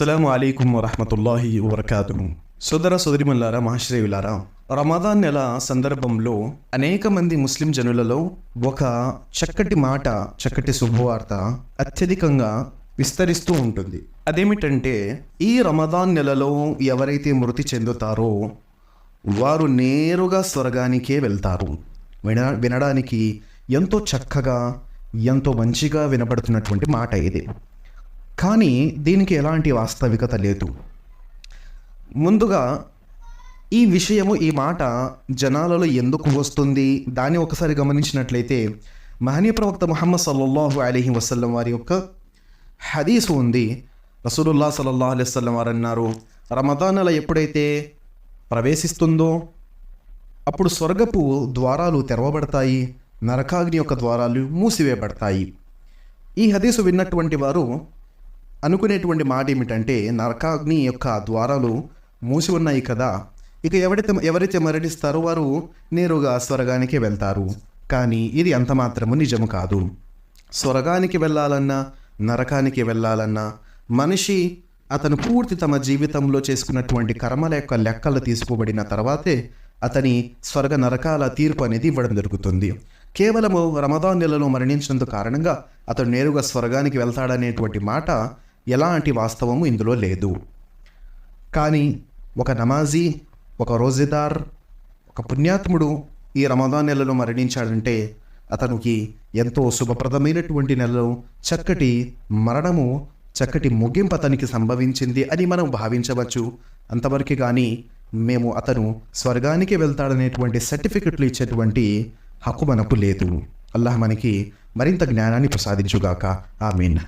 అస్సలం అయికం వరహమతుల్లాహి వబర్కాతు సోదర సోదరిమల్లారా మహాశ్రేయులారా రమదాన్ నెల సందర్భంలో అనేక మంది ముస్లిం జనులలో ఒక చక్కటి మాట చక్కటి శుభవార్త అత్యధికంగా విస్తరిస్తూ ఉంటుంది. అదేమిటంటే ఈ రమదాన్ నెలలో ఎవరైతే మృతి చెందుతారో వారు నేరుగా స్వర్గానికే వెళ్తారు. విన వినడానికి ఎంతో చక్కగా ఎంతో మంచిగా వినబడుతున్నటువంటి మాట ఇది. కానీ దీనికి ఎలాంటి వాస్తవికత లేదు. ముందుగా ఈ విషయము ఈ మాట జనాలలో ఎందుకు వస్తుంది? దాన్ని ఒకసారి గమనించినట్లయితే మహనీయ ప్రవక్త ముహమ్మద్ సల్లల్లాహు అలీహి వసల్లం వారి యొక్క హదీసు ఉంది. రసూలుల్లా సల్లల్లాహు అలైహి వసల్లం వారు అన్నారు రమదాన్ నెల ఎప్పుడైతే ప్రవేశిస్తుందో అప్పుడు స్వర్గపు ద్వారాలు తెరవబడతాయి నరకాగ్ని యొక్క ద్వారాలు మూసివేయబడతాయి. ఈ హదీసు విన్నటువంటి వారు అనుకునేటువంటి మాట ఏమిటంటే నరకాగ్ని యొక్క ద్వారాలు మూసి ఉన్నాయి కదా. ఇక ఎవరైతే ఎవరైతే మరణిస్తారో వారు నేరుగా స్వర్గానికి వెళ్తారు. కానీ ఇది అంత మాత్రము నిజము కాదు. స్వర్గానికి వెళ్ళాలన్నా నరకానికి వెళ్ళాలన్నా మనిషి అతను పూర్తి తమ జీవితంలో చేసుకున్నటువంటి కర్మల యొక్క లెక్కలు తీసుకోబడిన తర్వాతే అతని స్వర్గ నరకాల తీర్పు అనేది ఇవ్వడం జరుగుతుంది. కేవలము రమదాన్ నెలలో మరణించినందు కారణంగా అతడు నేరుగా స్వర్గానికి వెళ్తాడనేటువంటి మాట ఎలాంటి వాస్తవము ఇందులో లేదు. కానీ ఒక నమాజీ ఒక రోజేదార్ ఒక పుణ్యాత్ముడు ఈ రమదాన్ నెలలో మరణించాడంటే అతనికి ఎంతో శుభప్రదమైనటువంటి నెలలో చక్కటి మరణము చక్కటి ముగింపు అతనికి సంభవించింది అని మనం భావించవచ్చు. అంతవరకు కానీ మేము అతను స్వర్గానికి వెళ్తాడనేటువంటి సర్టిఫికెట్లు ఇచ్చేటువంటి హక్కు మనకు లేదు. అల్లాహ్ మనకి మరింత జ్ఞానాన్ని ప్రసాదించుగాక. ఆమీన్.